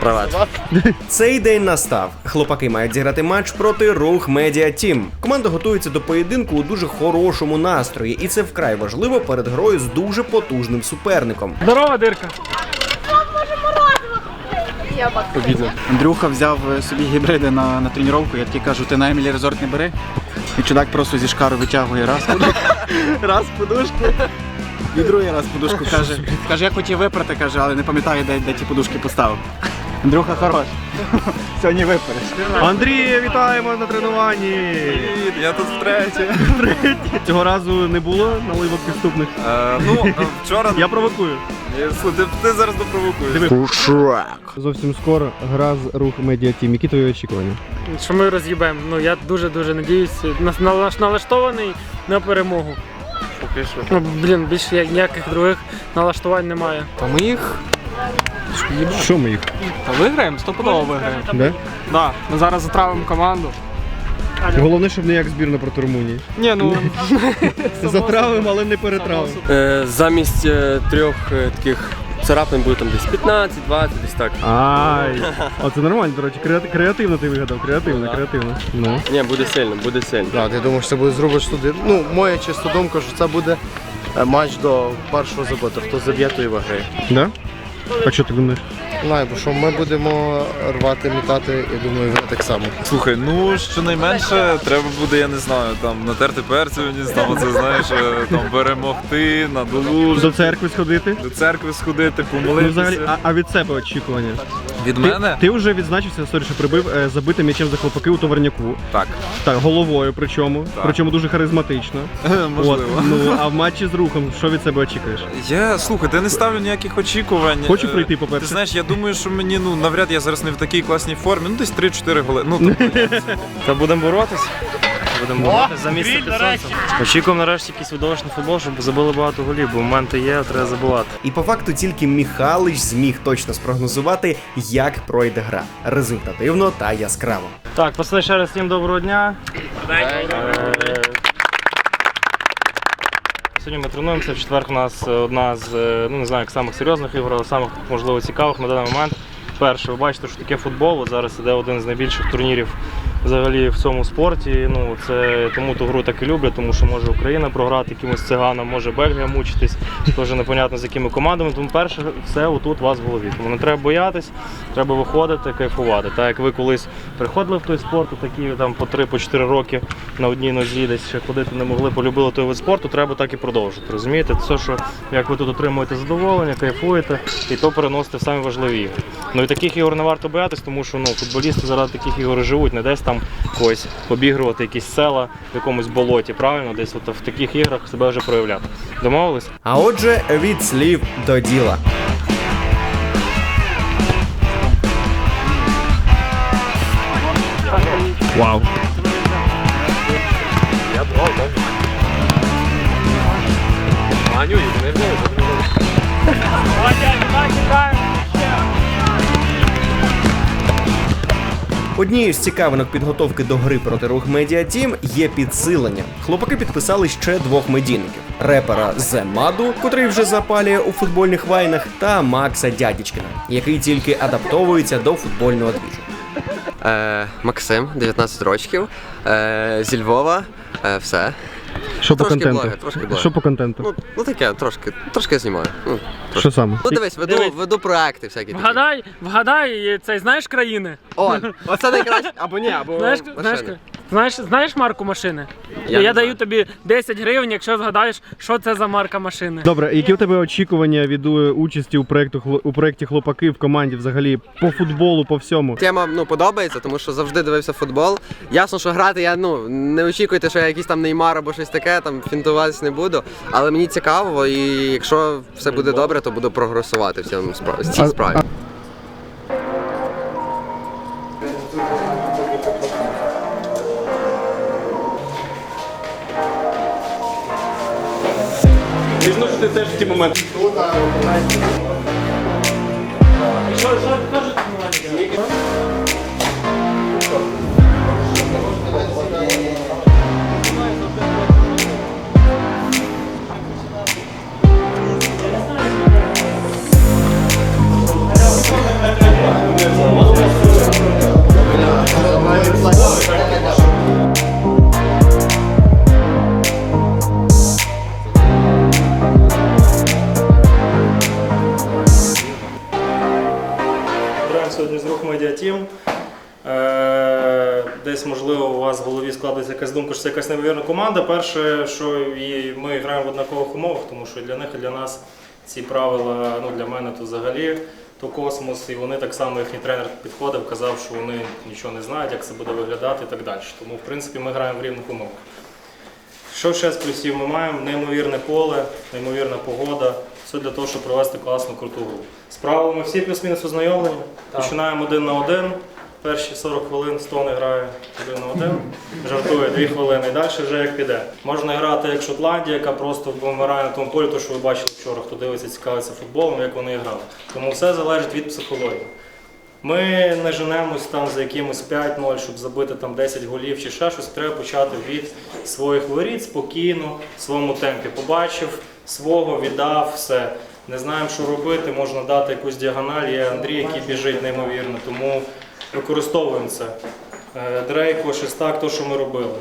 Привет. Цей день настав. Хлопаки мають зіграти матч проти Рух Медіа Тім. Команда готується до поєдинку у дуже хорошому настрої, і це вкрай важливо перед грою з дуже потужним суперником. Здорова, дирка. Андрюха взяв е, собі гібриди на, на тренування. Я такий кажу, ти на Емілі резорт не бери. І чудак просто зі шкару витягує раз подушку, раз подушку. І другий раз подушку каже. Каже, я хотів випрати, каже, але не пам'ятаю, де, де ті подушки поставив. Андрюха хорош. Сьогодні випереш. Андрій, вітаємо на тренуванні. Привіт, Я тут втретє. Цього разу не було наливок підступних. Е, ну, е, вчора. Я провокую. Я- слухай, ти, ти зараз допровокуєш. Зовсім скоро гра з рух медіа тім. Які твої очікування? Що ми роз'їбемо. Ну я дуже дуже надіюсь. Нас нала- налаштований на перемогу. Поки що. Ну, блін, більше ніяких других налаштувань немає. Та ми їх Що ми їх? та виграємо, стопудово виграємо. Да? Да, ми зараз затравимо команду. Головне, щоб не як збірна проти Румунії. Ні, ну Затравимо, але не перетравимо. Е, замість е, трьох е, таких царапин буде там десь 15, 20, десь так. Ай, а це нормально, до речі, креати- креативно ти вигадав, креативно, креативно. Ну. Ні, буде сильно, буде сильно. Да, ти думаєш, це буде зробиш туди. Ну, моя чиста думка, що це буде е, матч до першого забиту. Хто заб'є, той виграє. Да? А що ти думаєш? Знаю, бо що ми будемо рвати, мітати, я думаю, ви так само. Слухай, ну щонайменше треба буде, я не знаю, там натерти перцю, не знаю, це знаєш, е, там перемогти, надолужити, До церкви сходити? до церкви сходити, Ну, помолитися. взагалі, а, а від себе очікування? Від Ти, мене? ти вже відзначився, сорі, що прибив е, забитим м'ячем за хлопаки у товарняку. Так, Так, головою причому. Так. Причому дуже харизматично. можливо. От, ну, а в матчі з рухом, що від себе очікуєш? Я слухай, я не ставлю ніяких очікувань. Хочу Е, прийти, по-перше. Ти знаєш, я думаю, що мені ну навряд я зараз не в такій класній формі. Ну десь 3-4 голи. Ну тобто, Та будемо боротись. Будемо боротись за місце під сонцем. Очікуємо нарешті якийсь видовищний футбол, щоб забили багато голів, бо моменти є, треба забивати. І по факту тільки Міхалич зміг точно спрогнозувати, як пройде гра результативно та яскраво. Так, пацани, ще раз всім доброго дня. Е, Сьогодні ми тренуємося. В четвер у нас е, одна з е, ну не знаю, як самих серйозних ігор, але самих можливо цікавих на даний момент. Перше, ви бачите, що таке футбол. От зараз іде один з найбільших турнірів взагалі в цьому спорті. Ну це тому ту гру так і люблять, тому що може Україна програти якимось циганам, може Бельгія мучитись, теж непонятно з якими командами. Тому перше все отут у вас в голові. Тому не треба боятись, треба виходити, кайфувати. Так як ви колись приходили в той спорт, такі там по 3 по 4 роки на одній нозі десь ще ходити не могли, полюбили той вид спорту, треба так і продовжити. Розумієте? Це що, як ви тут отримуєте задоволення, кайфуєте, і то переносите в самі важливі ігри. Ну і таких ігор не варто боятись, тому що ну, футболісти заради таких ігор живуть, не десь там когось обігрувати якісь села в якомусь болоті, правильно? Десь от в таких іграх себе вже проявляти. Домовились? А отже, від слів до діла. Вау. Однією з цікавинок підготовки до гри проти рух Медіа Тім є підсилення. Хлопаки підписали ще двох медійників: репера Зе Маду, котрий вже запалює у футбольних вайнах, та Макса Дядічкина, який тільки адаптовується до футбольного двіжу. Е, Максим, 19 років, е, зі Львова, е, все. Що по Трошки контенту? блогер, трошки блогер. Що по контенту? Ну, ну таке, трошки, трошки знімаю. Ну, Що саме? ну дивись, веду, Дивись. веду проекти всякі. такі. Вгадай, вгадай, цей знаєш країни? О, оце найкраще. Або ні, або Знаєш, знаєш, машини. Знаєш, знаєш марку машини? Я Я, не даю знаю. тобі 10 гривень, якщо згадаєш, що це за марка машини. Добре, які у тебе очікування від е, участі у проєкту хло- у проєкті хлопаки в команді взагалі по футболу, по всьому? Тема ну подобається, тому що завжди дивився футбол. Ясно, що грати я ну не очікуйте, що я якийсь там неймар або щось таке, там фінтуватись не буду. Але мені цікаво, і якщо все буде добре, то буду прогресувати в цьому спра- в цій А- справі. Теж це якась неймовірна команда. Перше, що і ми граємо в однакових умовах, тому що для них і для нас ці правила, ну для мене то взагалі то космос, і вони так само, їхній тренер підходив, казав, що вони нічого не знають, як це буде виглядати і так далі. Тому, в принципі, ми граємо в рівних умовах. Що ще з плюсів ми маємо? Неймовірне поле, неймовірна погода. Все для того, щоб провести класну круту гру. З правилами всі плюс-мінус ознайомлені. Починаємо один на один. Перші 40 хвилин Стони грає один на один, жартує 2 хвилини і далі вже як піде. Можна грати як Шотландія, яка просто вмирає на тому полі, то що ви бачили вчора, хто дивиться, цікавиться футболом, як вони грали. Тому все залежить від психології. Ми не женемось там за якимось 5-0, щоб забити там 10 голів чи ще щось. Треба почати від своїх воріт спокійно, в своєму темпі. Побачив свого, віддав все. Не знаємо, що робити, можна дати якусь діагональ. Є Андрій, який біжить неймовірно, тому використовуємо це. Е, Дрейко, Шестак, то, що ми робили.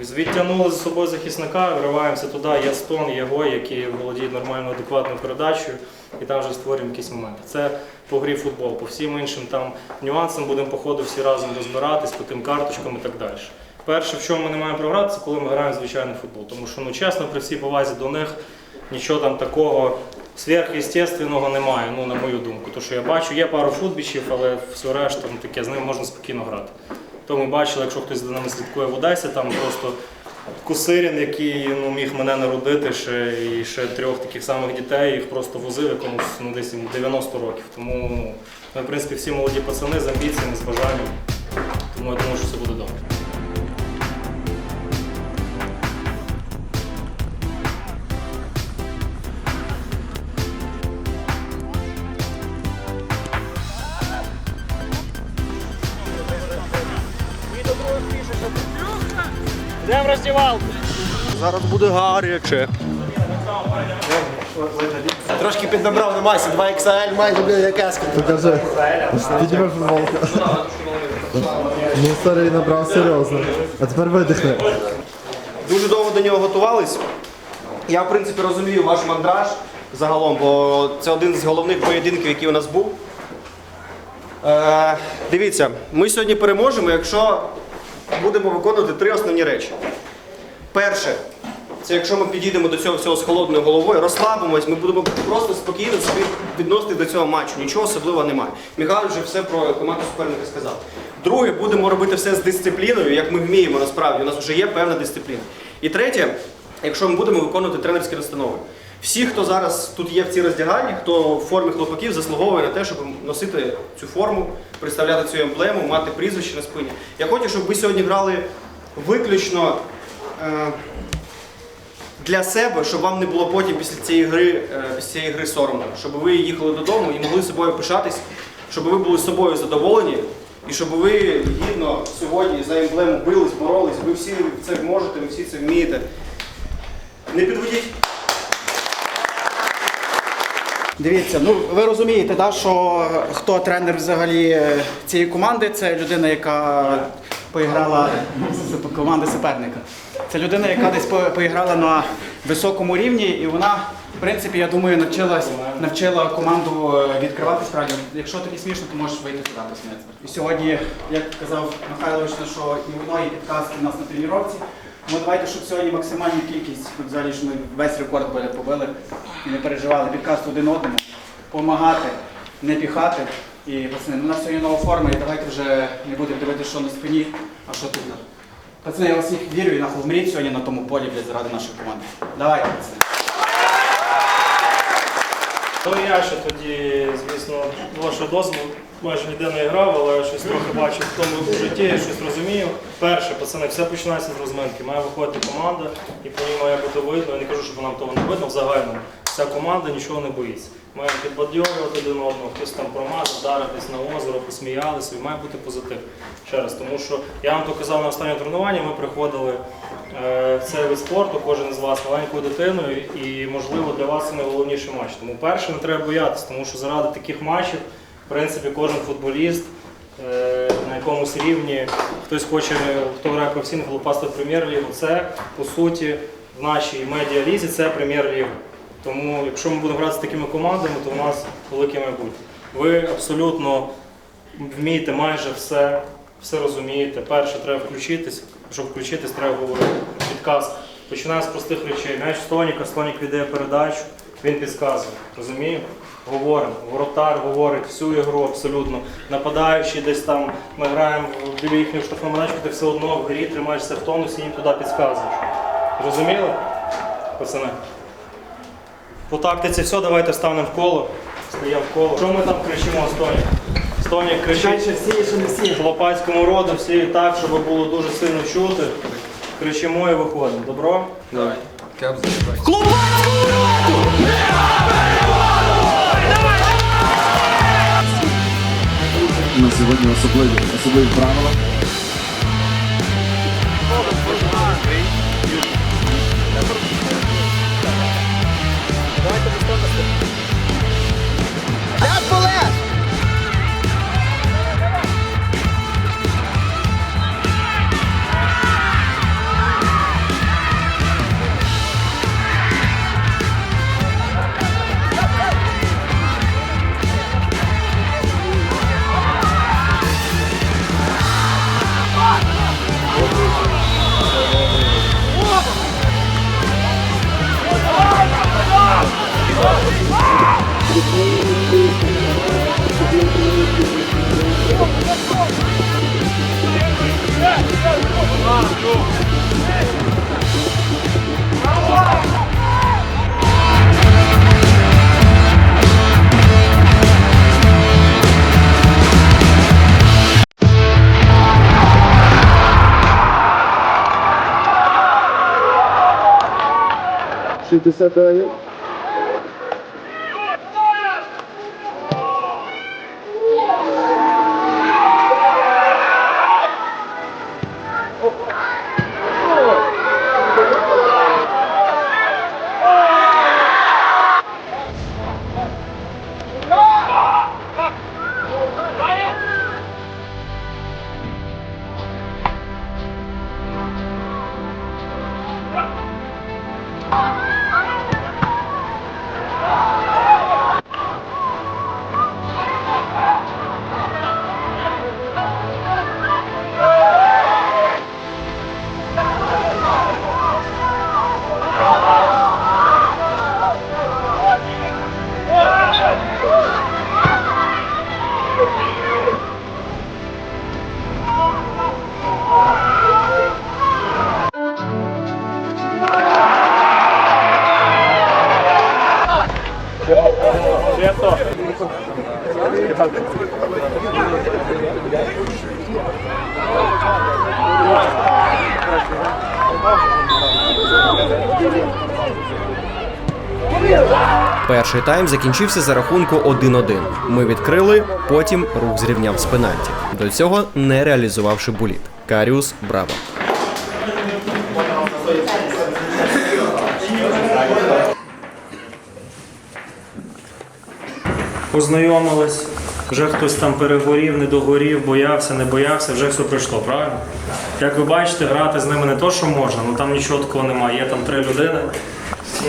Відтягнули за собою захисника, вриваємося туди, є стон, є гой, які володіють нормальною адекватною передачею, і там вже створюємо якісь моменти. Це по грі футбол, по всім іншим там нюансам будемо по ходу всі разом розбиратись, по тим карточкам і так далі. Перше, в чому ми не маємо програти, це коли ми граємо звичайний футбол. Тому що, ну чесно, при всій повазі до них нічого там такого сверхъестественного немає, ну на мою думку. Тому що я бачу, є пару футбічів, але все решта ну, таке, з ними можна спокійно грати. То ми бачили, якщо хтось за нами слідкує в Одесі, там просто Кусирін, який ну, міг мене народити, ще, і ще трьох таких самих дітей, їх просто возив якомусь ну, десь 90 років. Тому ну, ми, в принципі, всі молоді пацани з амбіціями, з бажанням. Тому я думаю, що все буде добре. Йдемо роздівалку. Зараз буде гаряче. Трошки піднабрав на масі, 2 XL, майже біля каски. Покажи. Підніми футболку. Ну, старий набрав серйозно. А тепер видихни. Дуже довго до нього готувались. Я, в принципі, розумію ваш мандраж загалом, бо це один з головних поєдинків, який у нас був. Е, дивіться, ми сьогодні переможемо, якщо будемо виконувати три основні речі. Перше, це якщо ми підійдемо до цього всього з холодною головою, розслабимось, ми будемо просто спокійно собі відносити до цього матчу. Нічого особливого немає. Михайло вже все про команду суперника сказав. Друге, будемо робити все з дисципліною, як ми вміємо насправді. У нас вже є певна дисципліна. І третє, якщо ми будемо виконувати тренерські настанови. Всі, хто зараз тут є в цій роздягальні, хто в формі хлопаків, заслуговує на те, щоб носити цю форму, представляти цю емблему, мати прізвище на спині. Я хочу, щоб ви сьогодні грали виключно. Е, для себе, щоб вам не було потім після цієї гри, е, цієї гри соромно, щоб ви їхали додому і могли собою пишатись, щоб ви були собою задоволені, і щоб ви гідно сьогодні за емблему бились, боролись, ви всі це можете, ви всі це вмієте. Не підведіть. Дивіться, ну ви розумієте, да, що хто тренер взагалі е, цієї команди, це людина, яка поіграла команди суперника. Це людина, яка десь поіграла на високому рівні, і вона, в принципі, я думаю, навчилась, навчила команду е, відкривати справді. Якщо тобі смішно, то можеш вийти сюди посміятися. І сьогодні, як казав Михайлович, що і воно, і підказки у нас на тренувці. Тому давайте, щоб сьогодні максимальну кількість, хоч взагалі, що ми весь рекорд побили і не переживали, підкаст один одному, помагати, не піхати. І пацани, ну, у нас сьогодні нова форма, і давайте вже не будемо дивитися, що на спині, а що тут. Пацани, я вас всіх вірю і нахуй вмріть сьогодні на тому полі блядь, заради нашої команди. Давайте, пацани. І я ще тоді, звісно, вашого дозволу, майже ніде не грав, але щось трохи бачив в тому житті, щось розумію. Перше, пацани, все починається з розминки. Має виходити команда, і по ній має бути видно. Я не кажу, щоб нам того не видно. В загальному вся команда нічого не боїться. Маємо підбадьорювати один одного, хтось там промазав, вдаритись на озеро, посміялися, і має бути позитив. Ще раз, тому що я вам то казав на останньому тренуванні, ми приходили е, в вид спорту, кожен з вас маленькою дитиною, і можливо для вас це найголовніший матч. Тому перше не треба боятися, тому що заради таких матчів, в принципі, кожен футболіст е, на якомусь рівні, хтось хоче, хто грає професійно попасти в прем'єр-лігу, це по суті в нашій медіалізі це прем'єр-ліга. Тому якщо ми будемо грати з такими командами, то у нас велике майбутнє. Ви абсолютно вмієте майже все, все розумієте. Перше, треба включитись. Щоб включитись, треба говорити. Підказка. Починаємо з простих речей. М'яч Стоніка, Стонік віддає передачу, він підказує. Розуміємо? Говоримо. Воротар говорить всю ігру абсолютно. Нападаючий десь там, ми граємо біля їхнього штрафного майданчика, ти все одно в грі тримаєшся в тонусі і їм туди підказуєш. Розуміли? Пацани? По тактиці все, давайте станемо в коло. Стаємо в коло. Що ми там кричимо, Стонік? Стонік кричить всі, що не всі. Хлопацькому роду, всі так, щоб було дуже сильно чути. Кричимо і виходимо. Добро? Давай. Хлопацькому роду! На сьогодні особливі, особливі правила. to separate it? Перший тайм закінчився за рахунку 1-1. Ми відкрили, потім рух зрівняв з пенальті. До цього не реалізувавши буліт. Каріус браво. Познайомились, вже хтось там перегорів, не догорів, боявся, не боявся, вже все пройшло, правильно? Як ви бачите, грати з ними не то, що можна, ну там нічого такого немає. Є там три людини,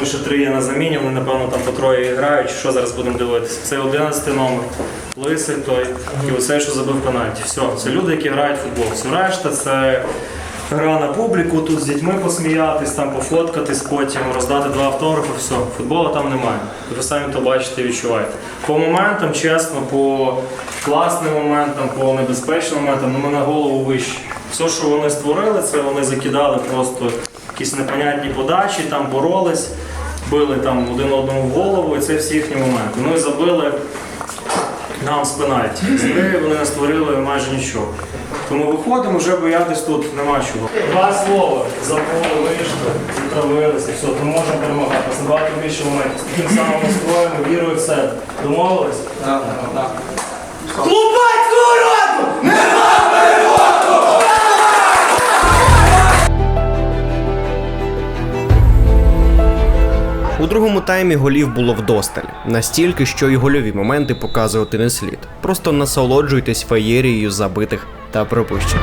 ну ще три є на заміні, вони напевно там по троє грають. Що зараз будемо дивитися? Це 11 номер, лисий той, і оцей, що забив пенальті. Все, це люди, які грають в футбол. Все решта це гра на публіку, тут з дітьми посміятись, там пофоткатись, потім роздати два автографи, все, футболу там немає. Ви самі то бачите і відчуваєте. По моментам, чесно, по класним моментам, по небезпечним моментам, ну ми на голову вищі. Все, що вони створили, це вони закидали просто якісь непонятні подачі, там боролись, били там один одному в голову, і це всі їхні моменти. Ну і забили нам з пенальті. З гри вони не створили майже нічого. Тому виходимо, вже боятись тут нема чого. Два слова за поле вийшли, відтравилися, все, то можемо перемагати. Це набагато більше моментів. З таким самим настроєм, вірою в себе. Домовились? Так, так. У другому таймі голів було вдосталь, настільки, що й гольові моменти показувати не слід. Просто насолоджуйтесь феєрією забитих та пропущених.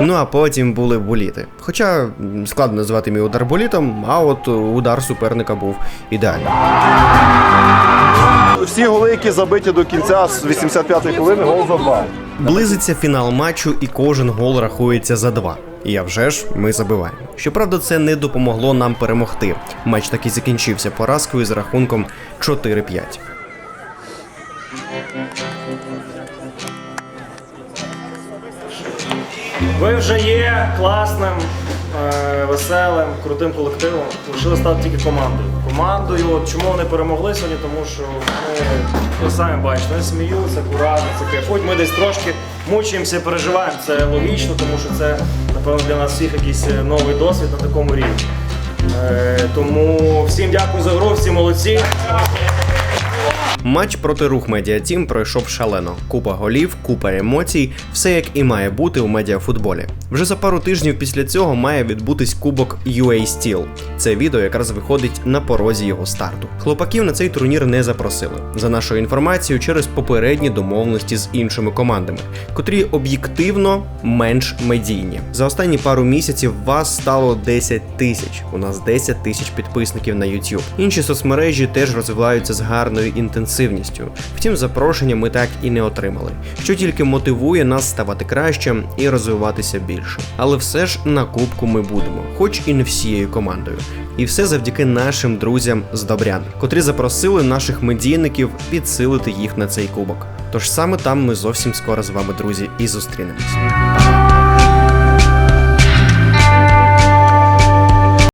Ну а потім були боліти. Хоча складно назвати мій удар болітом, а от удар суперника був ідеальним. Всі голи, які забиті до кінця з 85-ї хвилини, гол за два. Близиться фінал матчу, і кожен гол рахується за два. І а вже ж ми забиваємо. Щоправда, це не допомогло нам перемогти. Матч таки закінчився поразкою з рахунком 4-5. Ви вже є класним, е, веселим, крутим колективом. Лишили стати тільки командою. Командою, чому вони перемогли сьогодні? Тому що ми, ви самі бачите, вони сміються, куражаться, кайфують. Ми десь трошки мучаємося, переживаємо. Це логічно, тому що це, напевно, для нас всіх якийсь е, новий досвід на такому рівні. Е, тому всім дякую за гру, всі молодці. Матч проти рух Медіатім пройшов шалено. Купа голів, купа емоцій, все як і має бути у медіафутболі. Вже за пару тижнів після цього має відбутись кубок UA Steel. Це відео якраз виходить на порозі його старту. Хлопаків на цей турнір не запросили. За нашою інформацією, через попередні домовленості з іншими командами, котрі об'єктивно менш медійні. За останні пару місяців вас стало 10 тисяч. У нас 10 тисяч підписників на YouTube. Інші соцмережі теж розвиваються з гарною інтенсивністю. Втім, запрошення ми так і не отримали, що тільки мотивує нас ставати краще і розвиватися більше. Але все ж на кубку ми будемо, хоч і не всією командою. І все завдяки нашим друзям з Добрян, котрі запросили наших медійників підсилити їх на цей кубок. Тож саме там ми зовсім скоро з вами, друзі, і зустрінемось.